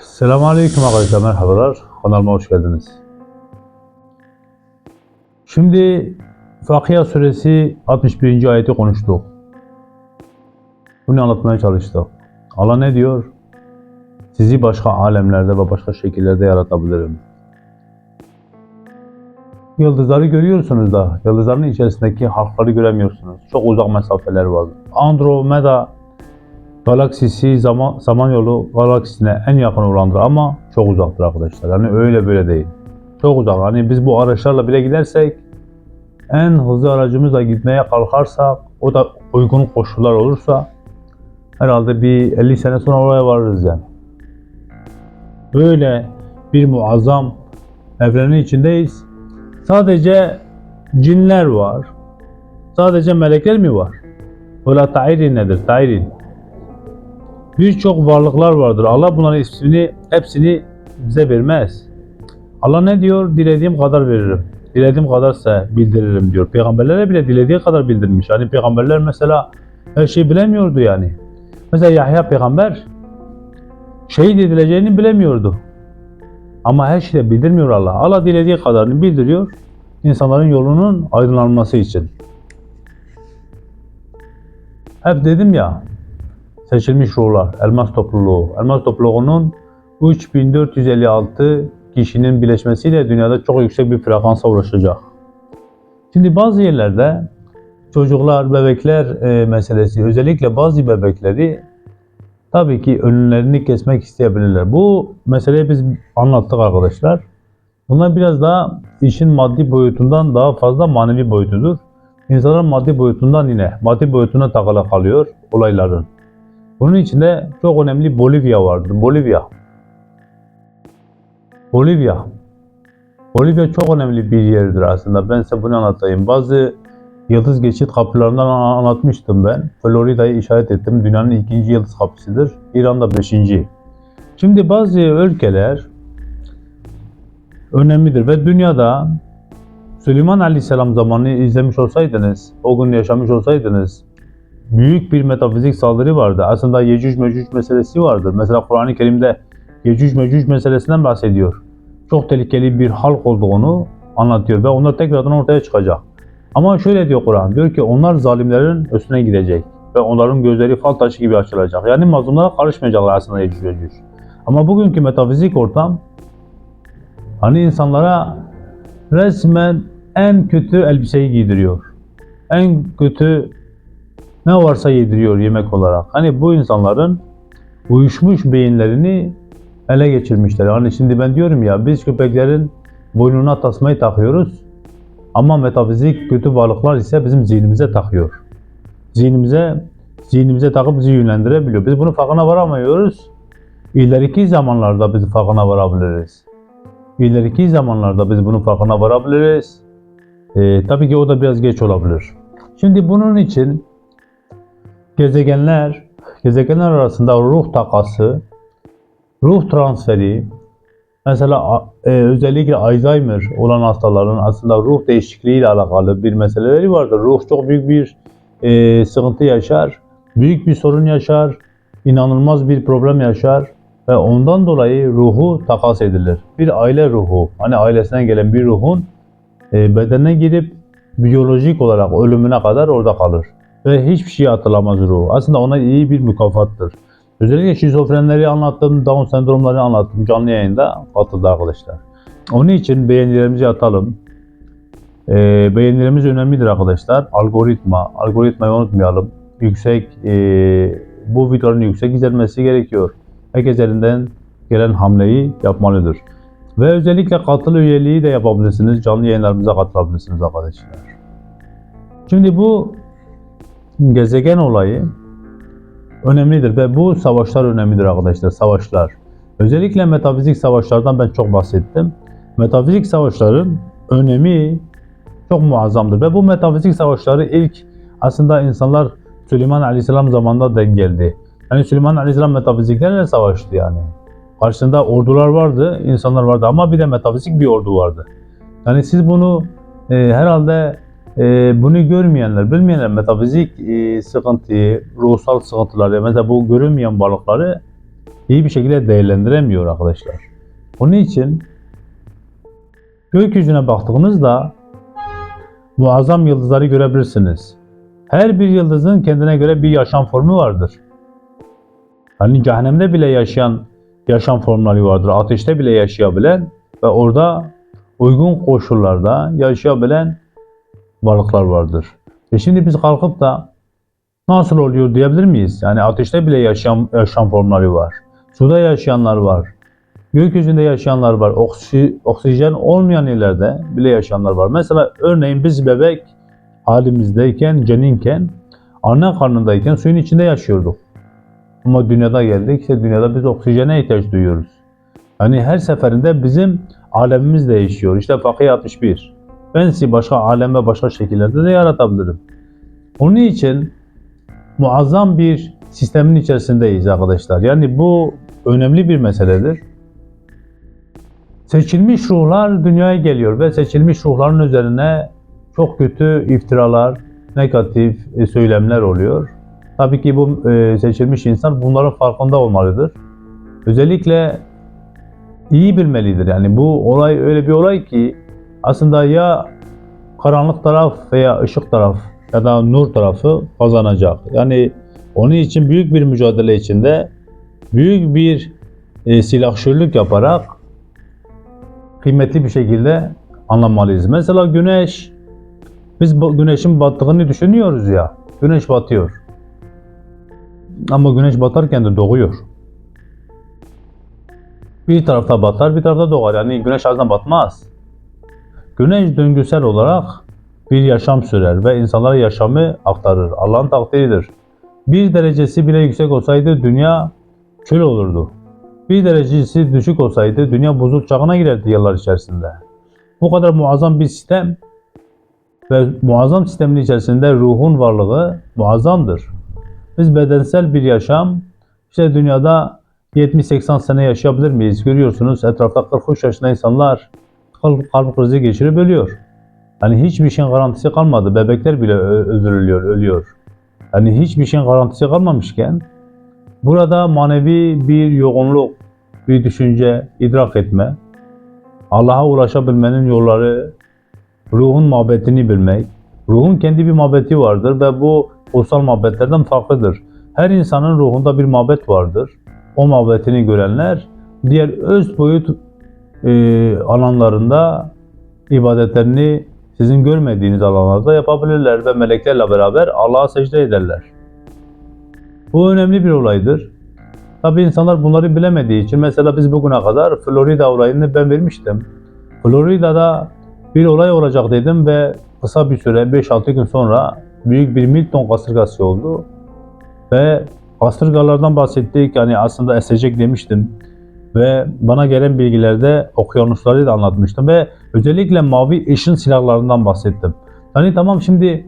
Selamünaleyküm arkadaşlar, merhabalar. Kanalıma hoş geldiniz. Şimdi Fakıya suresi 61. ayeti konuştuk. Bunu anlatmaya çalıştık. Allah ne diyor? Sizi başka alemlerde ve başka şekillerde yaratabilirim. Yıldızları görüyorsunuz da, yıldızların içerisindeki harfleri göremiyorsunuz. Çok uzak mesafeler var. Andromeda galaksisi zaman, Samanyolu galaksisine en yakın olandır ama çok uzaktır arkadaşlar. Yani öyle böyle değil. Çok uzak. Hani biz bu araçlarla bile gidersek en hızlı aracımızla gitmeye kalkarsak o da uygun koşullar olursa herhalde bir 50 sene sonra oraya varırız yani. Böyle bir muazzam evrenin içindeyiz. Sadece cinler var. Sadece melekler mi var? Ola ta'irin nedir? Ta'irin. Birçok varlıklar vardır. Allah bunların ismini, hepsini bize vermez. Allah ne diyor? Dilediğim kadar veririm. Dilediğim kadarsa bildiririm diyor. Peygamberlere bile dilediği kadar bildirmiş. Hani peygamberler mesela her şeyi bilemiyordu yani. Mesela Yahya peygamber şehit edileceğini bilemiyordu. Ama her şeyi bildirmiyor Allah. Allah dilediği kadarını bildiriyor. insanların yolunun aydınlanması için. Hep dedim ya, seçilmiş ruhlar, elmas topluluğu. Elmas topluluğunun 3456 kişinin birleşmesiyle dünyada çok yüksek bir frekansa ulaşacak. Şimdi bazı yerlerde çocuklar, bebekler e, meselesi, özellikle bazı bebekleri tabii ki önlerini kesmek isteyebilirler. Bu meseleyi biz anlattık arkadaşlar. Bunlar biraz daha işin maddi boyutundan daha fazla manevi boyutudur. İnsanlar maddi boyutundan yine maddi boyutuna takılı kalıyor olayların. Bunun içinde çok önemli Bolivya vardır. Bolivya. Bolivya. Bolivya çok önemli bir yerdir aslında. Ben size bunu anlatayım. Bazı yıldız geçit kapılarından an- anlatmıştım ben. Florida'yı işaret ettim. Dünyanın ikinci yıldız kapısıdır. İran'da beşinci. Şimdi bazı ülkeler önemlidir ve dünyada Süleyman Aleyhisselam zamanını izlemiş olsaydınız, o gün yaşamış olsaydınız büyük bir metafizik saldırı vardı. Aslında Yecüc Mecüc meselesi vardır. Mesela Kur'an-ı Kerim'de Yecüc Mecüc meselesinden bahsediyor. Çok tehlikeli bir halk olduğunu anlatıyor ve onlar tekrardan ortaya çıkacak. Ama şöyle diyor Kur'an, diyor ki onlar zalimlerin üstüne gidecek ve onların gözleri fal taşı gibi açılacak. Yani mazlumlara karışmayacaklar aslında Yecüc Mecüc. Ama bugünkü metafizik ortam hani insanlara resmen en kötü elbiseyi giydiriyor. En kötü ne varsa yediriyor yemek olarak. Hani bu insanların uyuşmuş beyinlerini ele geçirmişler. Hani şimdi ben diyorum ya biz köpeklerin boynuna tasmayı takıyoruz ama metafizik kötü varlıklar ise bizim zihnimize takıyor. Zihnimize zihnimize takıp bizi yönlendirebiliyor. Biz bunu farkına varamıyoruz. İleriki zamanlarda biz farkına varabiliriz. İleriki zamanlarda biz bunun farkına varabiliriz. Ee, tabii ki o da biraz geç olabilir. Şimdi bunun için gezegenler, gezegenler arasında ruh takası, ruh transferi, mesela e, özellikle Alzheimer olan hastaların aslında ruh değişikliği ile alakalı bir meseleleri vardır. Ruh çok büyük bir e, sıkıntı yaşar, büyük bir sorun yaşar, inanılmaz bir problem yaşar ve ondan dolayı ruhu takas edilir. Bir aile ruhu, hani ailesinden gelen bir ruhun e, bedenine girip biyolojik olarak ölümüne kadar orada kalır. Ve hiçbir şey hatırlamaz ruhu. Aslında ona iyi bir mükafattır. Özellikle şizofrenleri anlattım, Down sendromları anlattım. Canlı yayında katıldı arkadaşlar. Onun için beğenilerimizi atalım. E, beğenilerimiz önemlidir arkadaşlar. Algoritma, algoritmayı unutmayalım. Yüksek, e, bu videonun yüksek izlenmesi gerekiyor. Herkes elinden gelen hamleyi yapmalıdır. Ve özellikle katıl üyeliği de yapabilirsiniz. Canlı yayınlarımıza katılabilirsiniz arkadaşlar. Şimdi bu gezegen olayı önemlidir ve bu savaşlar önemlidir arkadaşlar. Savaşlar. Özellikle metafizik savaşlardan ben çok bahsettim. Metafizik savaşların önemi çok muazzamdır ve bu metafizik savaşları ilk aslında insanlar Süleyman Aleyhisselam zamanında denk geldi. Yani Süleyman Aleyhisselam metafiziklerle savaştı yani. Karşısında ordular vardı, insanlar vardı ama bir de metafizik bir ordu vardı. Yani siz bunu e, herhalde e, bunu görmeyenler, bilmeyenler metafizik e, sıkıntıyı, ruhsal sıkıntıları, mesela bu görünmeyen varlıkları iyi bir şekilde değerlendiremiyor arkadaşlar. Onun için gökyüzüne baktığınızda muazzam yıldızları görebilirsiniz. Her bir yıldızın kendine göre bir yaşam formu vardır. Hani cehennemde bile yaşayan yaşam formları vardır. Ateşte bile yaşayabilen ve orada uygun koşullarda yaşayabilen varlıklar vardır. E şimdi biz kalkıp da nasıl oluyor diyebilir miyiz? Yani ateşte bile yaşayan yaşam formları var. Suda yaşayanlar var. Gökyüzünde yaşayanlar var. Oksi, oksijen olmayan yerlerde bile yaşayanlar var. Mesela örneğin biz bebek halimizdeyken, ceninken, anne karnındayken suyun içinde yaşıyorduk. Ama dünyada geldik, işte dünyada biz oksijene ihtiyaç duyuyoruz. Yani her seferinde bizim alemimiz değişiyor. İşte Fakih 61. Ben sizi başka alem başka şekillerde de yaratabilirim. Onun için muazzam bir sistemin içerisindeyiz arkadaşlar. Yani bu önemli bir meseledir. Seçilmiş ruhlar dünyaya geliyor ve seçilmiş ruhların üzerine çok kötü iftiralar, negatif e, söylemler oluyor. Tabii ki bu e, seçilmiş insan bunların farkında olmalıdır. Özellikle iyi bilmelidir. Yani bu olay öyle bir olay ki aslında ya karanlık taraf veya ışık taraf ya da nur tarafı kazanacak. Yani onun için büyük bir mücadele içinde büyük bir e, silahşörlük yaparak kıymetli bir şekilde anlamalıyız. Mesela güneş, biz güneşin battığını düşünüyoruz ya. Güneş batıyor. Ama güneş batarken de doğuyor. Bir tarafta batar, bir tarafta doğar. Yani güneş zaman batmaz. Güneş döngüsel olarak bir yaşam sürer ve insanlara yaşamı aktarır. Allah'ın takdiridir. Bir derecesi bile yüksek olsaydı dünya çöl olurdu. Bir derecesi düşük olsaydı dünya buzul çağına girerdi yıllar içerisinde. Bu kadar muazzam bir sistem ve muazzam sistemin içerisinde ruhun varlığı muazzamdır. Biz bedensel bir yaşam, işte dünyada 70-80 sene yaşayabilir miyiz? Görüyorsunuz etrafta 43 yaşında insanlar kalp, kalp krizi geçirip ölüyor. Hani hiçbir şeyin garantisi kalmadı. Bebekler bile öldürülüyor, ölüyor. Yani hiçbir şeyin garantisi kalmamışken burada manevi bir yoğunluk, bir düşünce, idrak etme, Allah'a ulaşabilmenin yolları, ruhun muhabbetini bilmek, ruhun kendi bir muhabbeti vardır ve bu kutsal muhabbetlerden farklıdır. Her insanın ruhunda bir muhabbet vardır. O muhabbetini görenler diğer öz boyut e, alanlarında ibadetlerini sizin görmediğiniz alanlarda yapabilirler ve meleklerle beraber Allah'a secde ederler. Bu önemli bir olaydır. Tabi insanlar bunları bilemediği için mesela biz bugüne kadar Florida olayını ben vermiştim. Florida'da bir olay olacak dedim ve kısa bir süre 5-6 gün sonra büyük bir Milton kasırgası oldu. Ve kasırgalardan bahsettik. Yani aslında esecek demiştim. Ve bana gelen bilgilerde okyanusları da anlatmıştım. Ve özellikle mavi ışın silahlarından bahsettim. Yani tamam şimdi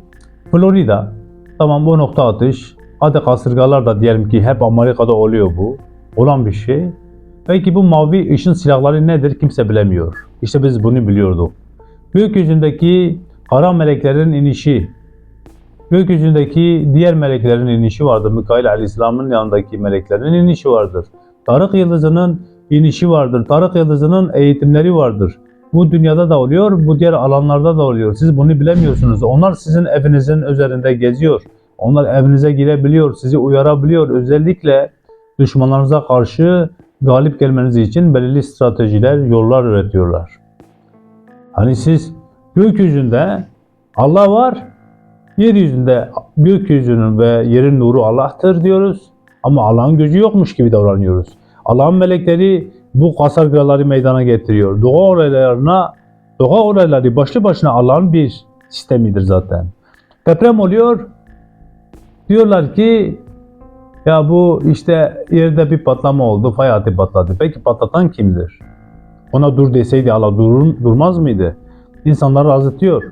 Florida, tamam bu nokta atış. Hadi kasırgalar da diyelim ki hep Amerika'da oluyor bu. Olan bir şey. Peki bu mavi ışın silahları nedir kimse bilemiyor. İşte biz bunu biliyorduk. Gökyüzündeki kara meleklerin inişi, gökyüzündeki diğer meleklerin inişi vardır. Mikail Aleyhisselam'ın yanındaki meleklerin inişi vardır. Tarık yıldızının inişi vardır. Tarık yıldızının eğitimleri vardır. Bu dünyada da oluyor, bu diğer alanlarda da oluyor. Siz bunu bilemiyorsunuz. Onlar sizin evinizin üzerinde geziyor. Onlar evinize girebiliyor, sizi uyarabiliyor. Özellikle düşmanlarınıza karşı galip gelmeniz için belirli stratejiler, yollar üretiyorlar. Hani siz gökyüzünde Allah var, yeryüzünde gökyüzünün ve yerin nuru Allah'tır diyoruz. Ama Allah'ın gücü yokmuş gibi davranıyoruz. Allah'ın melekleri bu kasırgaları meydana getiriyor. Doğa olaylarına, doğa olayları başlı başına Allah'ın bir sistemidir zaten. Deprem oluyor. Diyorlar ki ya bu işte yerde bir patlama oldu, fay hattı patladı. Peki patlatan kimdir? Ona dur deseydi Allah durur, durmaz mıydı? İnsanları azıtıyor.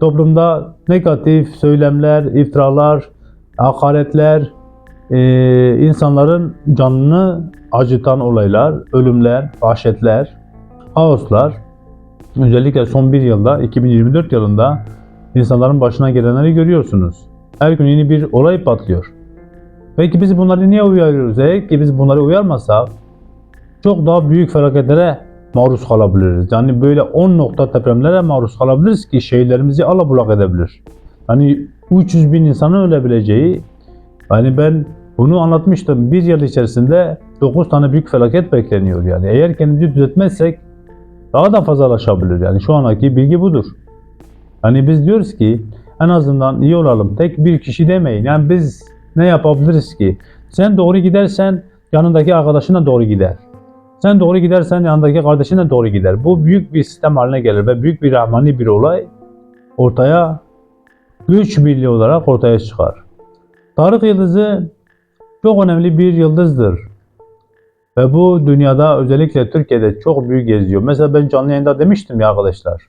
Toplumda negatif söylemler, iftiralar, hakaretler, e, insanların canını acıtan olaylar, ölümler, vahşetler, kaoslar, özellikle son bir yılda, 2024 yılında insanların başına gelenleri görüyorsunuz. Her gün yeni bir olay patlıyor. Peki biz bunları niye uyarıyoruz? Eğer ki biz bunları uyarmasak çok daha büyük felaketlere maruz kalabiliriz. Yani böyle 10 nokta depremlere maruz kalabiliriz ki şehirlerimizi alabulak edebilir. Hani 300 bin insanın ölebileceği, hani ben bunu anlatmıştım. Bir yıl içerisinde 9 tane büyük felaket bekleniyor yani. Eğer kendimizi düzeltmezsek daha da fazlalaşabilir yani. Şu andaki bilgi budur. Hani biz diyoruz ki en azından iyi olalım. Tek bir kişi demeyin. Yani biz ne yapabiliriz ki? Sen doğru gidersen yanındaki arkadaşın da doğru gider. Sen doğru gidersen yanındaki kardeşin de doğru gider. Bu büyük bir sistem haline gelir ve büyük bir rahmani bir olay ortaya güç birliği olarak ortaya çıkar. Tarık yıldızı çok önemli bir yıldızdır. Ve bu dünyada özellikle Türkiye'de çok büyük geziyor. Mesela ben canlı yayında demiştim ya arkadaşlar.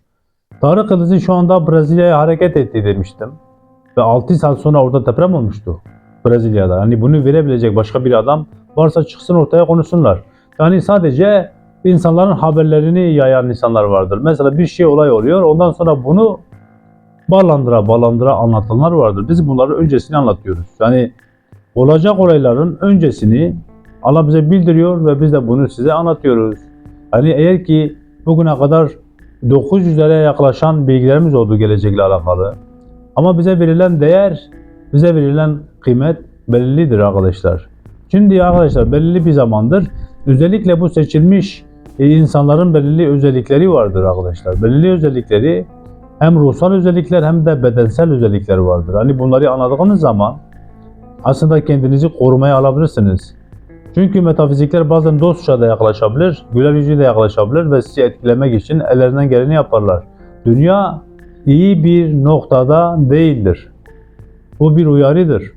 Tarık yıldızı şu anda Brezilya'ya hareket etti demiştim. Ve 6 saat sonra orada deprem olmuştu. Brezilya'da. Hani bunu verebilecek başka bir adam varsa çıksın ortaya konuşsunlar. Yani sadece insanların haberlerini yayan insanlar vardır. Mesela bir şey olay oluyor ondan sonra bunu bağlandıra bağlandıra anlatanlar vardır. Biz bunları öncesini anlatıyoruz. Yani olacak olayların öncesini Allah bize bildiriyor ve biz de bunu size anlatıyoruz. Yani eğer ki bugüne kadar 900'lere yaklaşan bilgilerimiz oldu gelecekle alakalı. Ama bize verilen değer, bize verilen kıymet bellidir arkadaşlar. Şimdi arkadaşlar belirli bir zamandır özellikle bu seçilmiş e, insanların belirli özellikleri vardır arkadaşlar. Belirli özellikleri hem ruhsal özellikler hem de bedensel özellikler vardır. Hani bunları anladığınız zaman aslında kendinizi korumaya alabilirsiniz. Çünkü metafizikler bazen dostça da yaklaşabilir, güler yüzüyle yaklaşabilir ve sizi etkilemek için ellerinden geleni yaparlar. Dünya iyi bir noktada değildir. Bu bir uyarıdır.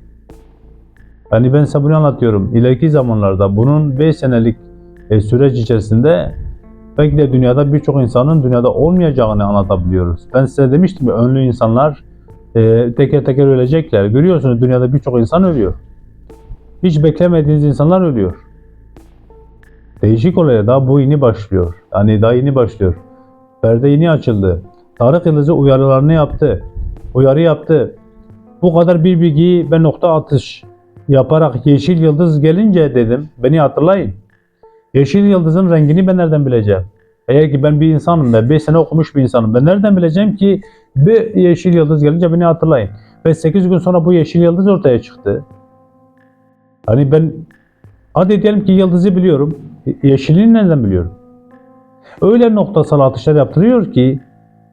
Yani ben size bunu anlatıyorum. İleriki zamanlarda bunun 5 senelik e, süreç içerisinde belki de dünyada birçok insanın dünyada olmayacağını anlatabiliyoruz. Ben size demiştim ya önlü insanlar e, teker teker ölecekler. Görüyorsunuz dünyada birçok insan ölüyor. Hiç beklemediğiniz insanlar ölüyor. Değişik olaya daha bu yeni başlıyor. Yani daha yeni başlıyor. Perde yeni açıldı. Tarık Yıldızı uyarılarını yaptı. Uyarı yaptı. Bu kadar bir bilgiyi ben nokta atış yaparak Yeşil Yıldız gelince dedim. Beni hatırlayın. Yeşil Yıldız'ın rengini ben nereden bileceğim? Eğer ki ben bir insanım ve 5 sene okumuş bir insanım. Ben nereden bileceğim ki bir Yeşil Yıldız gelince beni hatırlayın. Ve 8 gün sonra bu Yeşil Yıldız ortaya çıktı. Hani ben hadi diyelim ki yıldızı biliyorum. Yeşilini nereden biliyorum? Öyle noktasal atışlar yaptırıyor ki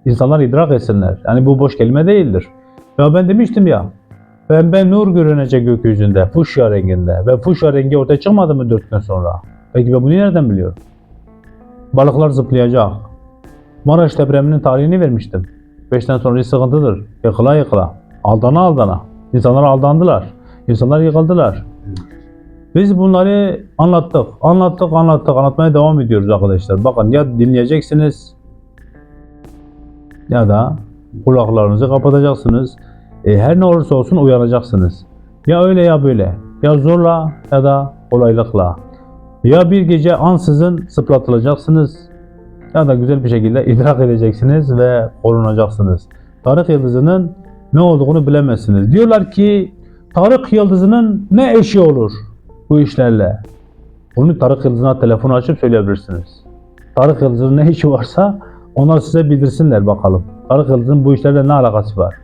insanlar idrak etsinler. Yani bu boş kelime değildir. Ya ben demiştim ya pembe nur görünecek gökyüzünde fuşya renginde ve fuşya rengi ortaya çıkmadı mı 4 gün sonra? Peki ben bunu nereden biliyorum? Balıklar zıplayacak. Maraş depreminin tarihini vermiştim. 5'ten sonra sıkıntıdır. Yıkıla yıkıla. Aldana aldana. İnsanlar aldandılar. İnsanlar yıkıldılar. Biz bunları anlattık, anlattık, anlattık, anlatmaya devam ediyoruz arkadaşlar. Bakın ya dinleyeceksiniz ya da kulaklarınızı kapatacaksınız. E, her ne olursa olsun uyanacaksınız. Ya öyle ya böyle. Ya zorla ya da kolaylıkla. Ya bir gece ansızın sıplatılacaksınız ya da güzel bir şekilde idrak edeceksiniz ve korunacaksınız. Tarık Yıldızı'nın ne olduğunu bilemezsiniz. Diyorlar ki Tarık Yıldızı'nın ne eşi olur bu işlerle? Bunu Tarık Yıldızı'na telefon açıp söyleyebilirsiniz. Tarık Yıldızı'nın ne işi varsa onlar size bildirsinler bakalım. Tarık Yıldızı'nın bu işlerle ne alakası var?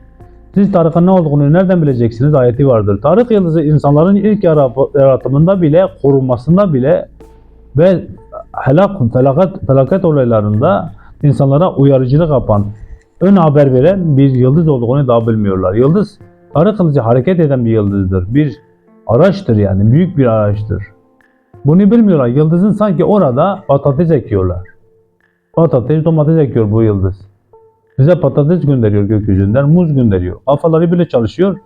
Siz Tarık'ın ne olduğunu nereden bileceksiniz? Ayeti vardır. Tarık Yıldızı insanların ilk yara- yaratımında bile, korunmasında bile ve helak, felaket, felaket olaylarında insanlara uyarıcılık yapan, ön haber veren bir yıldız olduğunu daha bilmiyorlar. Yıldız, Tarık Yıldızı hareket eden bir yıldızdır. Bir araçtır yani, büyük bir araçtır. Bunu bilmiyorlar. Yıldızın sanki orada patates ekiyorlar. Patates, domates ekiyor bu yıldız. Bize patates gönderiyor gökyüzünden, muz gönderiyor. Kafaları bile çalışıyor.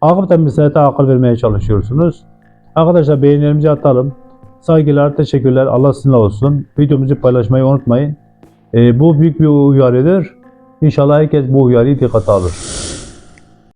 Akıbeten millete akıl vermeye çalışıyorsunuz. Arkadaşlar beğenilerimizi atalım. Saygılar, teşekkürler. Allah sizinle olsun. Videomuzu paylaşmayı unutmayın. Ee, bu büyük bir uyarıdır. İnşallah herkes bu uyarıyı dikkate alır.